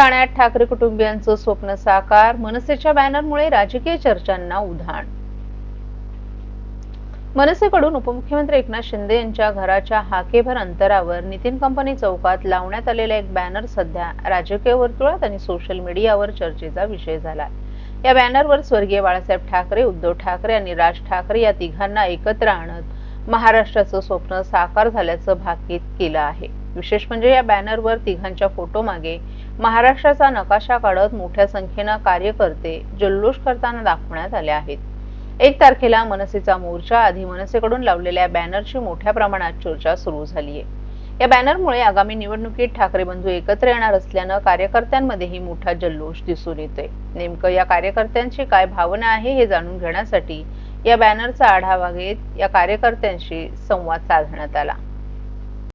ठाण्यात ठाकरे कुटुंबियांचं स्वप्न साकार मनसेच्या बॅनरमुळे राजकीय चर्चांना उधाण. मनसेकडून उपमुख्यमंत्री एकनाथ शिंदे यांच्या घराच्या हाकेभर अंतरावर नितीन कंपनी चौकात लावण्यात आलेला एक बॅनर सध्या राजकीय वर्तुळात आणि सोशल मीडियावर चर्चेचा विषय झाला या बॅनरवर स्वर्गीय बाळासाहेब ठाकरे उद्धव ठाकरे आणि राज ठाकरे या तिघांना एकत्र आणत महाराष्ट्राचं स्वप्न साकार झाल्याचं भाकीत केलं आहे. विशेष म्हणजे या बॅनरवर तिघांच्या फोटो मागे महाराष्ट्राचा नकाशा काढत मोठ्या संख्येनं कार्यकर्ते जल्लोष करताना दाखवण्यात आले आहेत. एक तारखेला मनसेचा मोर्चा आधी मनसेकडून लावलेल्या बॅनरची मोठ्या प्रमाणात चर्चा सुरू झाली आहे. या बॅनरमुळे आगामी निवडणुकीत ठाकरे बंधू एकत्र येणार असल्यानं कार्यकर्त्यांमध्येही मोठा जल्लोष दिसून येतोय. नेमकं या कार्यकर्त्यांची काय भावना आहे हे जाणून घेण्यासाठी या बॅनरचा आढावा घेत या कार्यकर्त्यांशी संवाद साधण्यात आला.